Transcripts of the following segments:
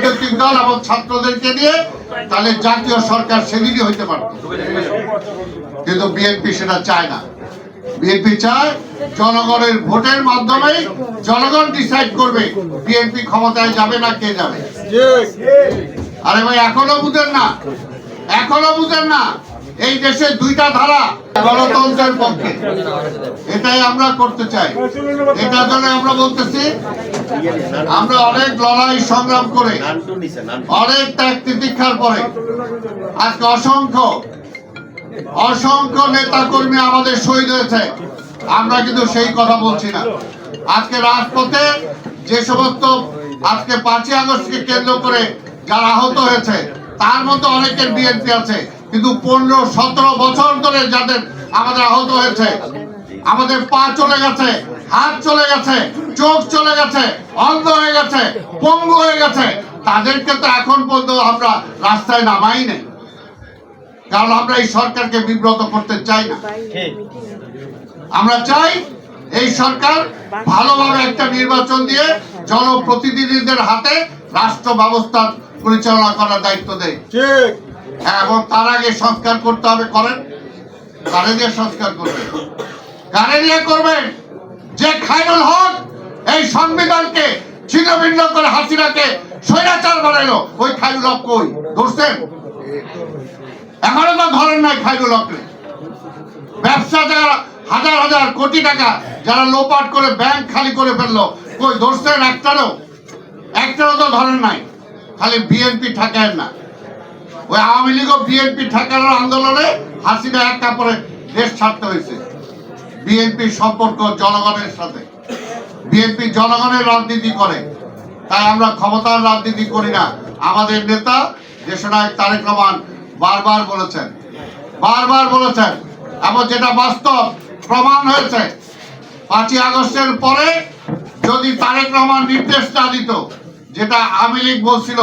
রাজনৈতিক দল এবং ছাত্রদেরকে নিয়ে তাহলে জাতীয় সরকার সেদিনই হইতে পারত। কিন্তু বিএনপি সেটা চায় না। বিএনপি চায় জনগণের ভোটের মাধ্যমে জনগণ ডিসাইড করবে বিএনপি ক্ষমতায় যাবে না কে যাবে। আরে ভাই, এখনও বুঝেন না, এখনও বুঝেন না এই দেশে দুইটা ধারা গণতন্ত্রের পক্ষে। এটাই আমরা করতে চাই। এটার জন্য আমরা বলতেছি, আমরা অনেক লড়াই সংগ্রাম করে, অনেক ত্যাগ তিতিক্ষার পরে, আজকে অসংখ্য অসংখ্য নেতা কর্মী আমাদের শহীদ হয়েছে। আমরা কিন্তু সেই কথা বলছি না। আজকে রাজপথে যে সমস্ত আজকে পাঁচই আগস্টকে কেন্দ্র করে যারা আহত হয়েছে, তার মধ্যে অনেকের বিএনপি আছে। কিন্তু পনেরো সতেরো বছর ধরে যাদের আমাদের আহত হয়েছে আমাদের পা চলে গেছে হাত চলে গেছে চোখ চলে গেছে অন্ধ হয়ে গেছে পঙ্গু হয়ে গেছে তাদেরকে তো এখন পর্যন্ত আমরা রাস্তায় নামাই নেই। কারণ আমরা এই সরকারকে বিব্রত করতে চাই না। আমরা চাই এই সরকার ভালোভাবে একটা নির্বাচন দিয়ে জনপ্রতিনিধিদের হাতে রাষ্ট্র ব্যবস্থা পরিচালনা করার দায়িত্ব দেয়। ঠিক। হ্যাঁ, এবং তার আগে সংস্কার করতে হবে করেন। কারে দিয়ে সংস্কার করবেন। কারে দিয়ে করবেন যে খায়রুল হক এই সংবিধানকে ছিন্ন ভিন্ন করে হাসিনাকে স্বৈরাচার ওই হক কই? ধরছেন? এখনও তো ধরেন নাই হককে। ব্যবসা যারা হাজার হাজার কোটি টাকা যারা লোপাট করে ব্যাংক খালি করে ফেলল কই ধরছেন একটারও? একটারও তো ধরেন নাই। খালি বিএনপি ঠেকায় না। ওই আওয়ামী লীগ ও বিএনপি ঠেকানোর আন্দোলনে হাসিনা এক কাপড়ে দেশ ছাড়তে হয়েছে। বিএনপি সম্পর্ক জনগণের সাথে। বিএনপি জনগণের রাজনীতি করে। তাই আমরা ক্ষমতার রাজনীতি করি না। আমাদের নেতা দেশনায়ক তারেক রহমান বারবার বলেছেন বারবার বলেছেন, এবং যেটা বাস্তব প্রমাণ হয়েছে, পাঁচই আগস্টের পরে যদি তারেক রহমান নির্দেশ না দিত, যেটা আওয়ামী লীগ বলছিল,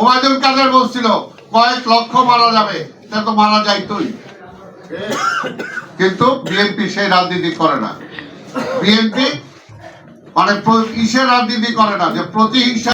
ওবায়দুল কাদের বলছিল কয়েক লক্ষ মারা যাবে, এটা তো মারা যাইতই কিন্তু বিএনপি সেই রাজনীতি করে না। বিএনপি মানে ইসে রাজনীতি করে না, যে প্রতিহিংসা